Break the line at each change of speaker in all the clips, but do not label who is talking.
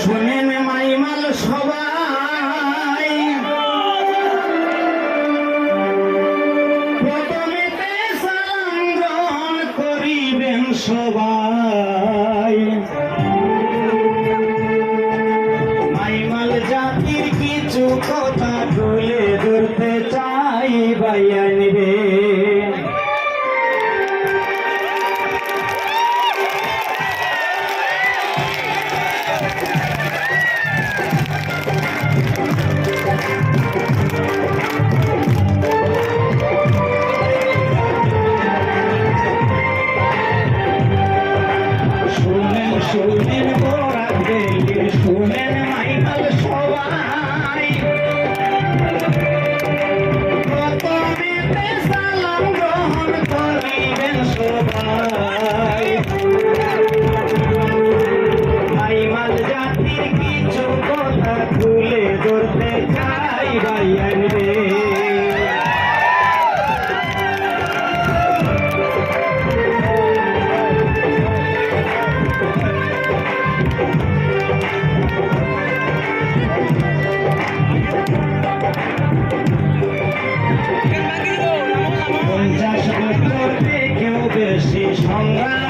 শুনেন মাইমাল সবাই। প্রথমেতে সালাম গ্রহণ করিবেন সবাই। মঙ্গল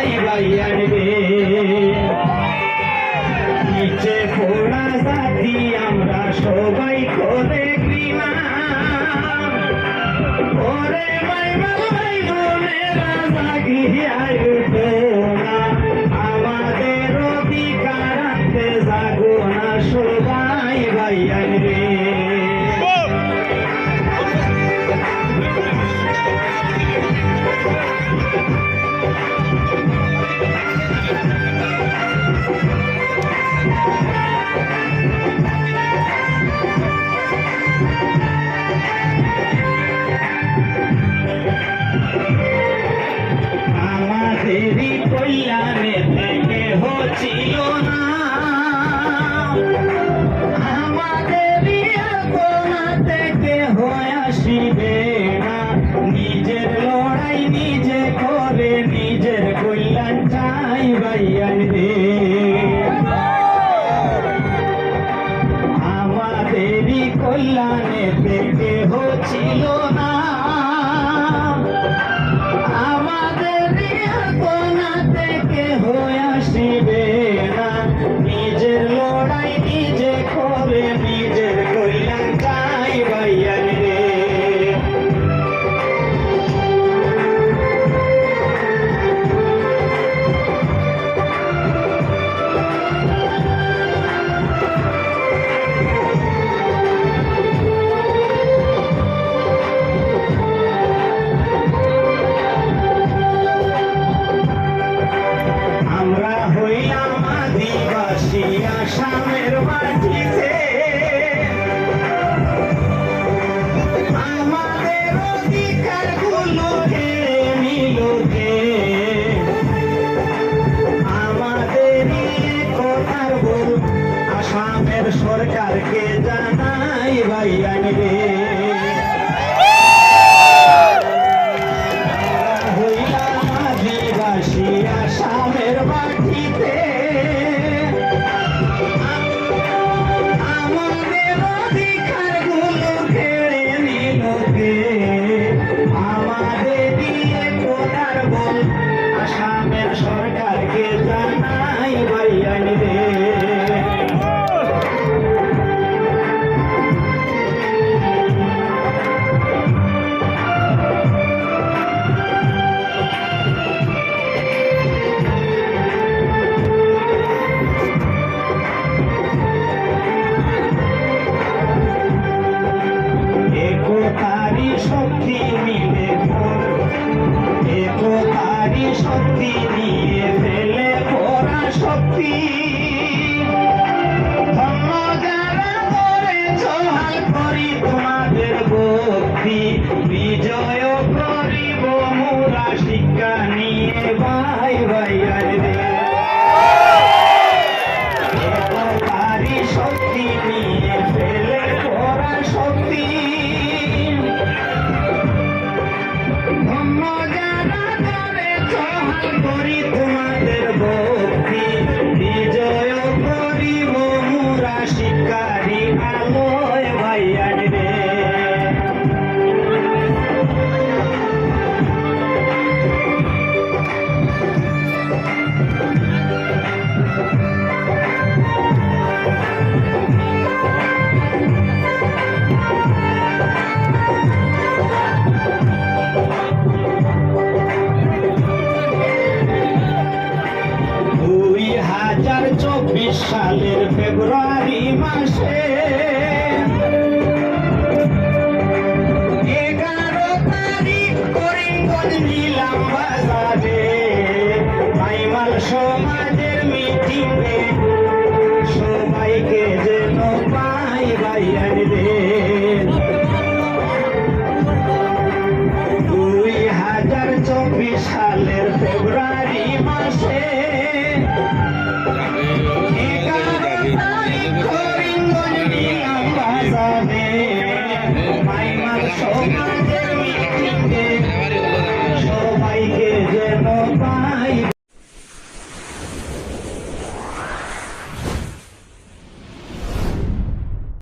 লাই বাইয়ারে নিচে পোড়া জাতি আমরা সবাই করে ঘৃণা। ওরে মাই বাবা ভাই বোনেরা জাগিয়ায় তেরি কল্যাণে থেকে হচ্ছিল না। Yeah. ফেব্রুয়ারি my এগারো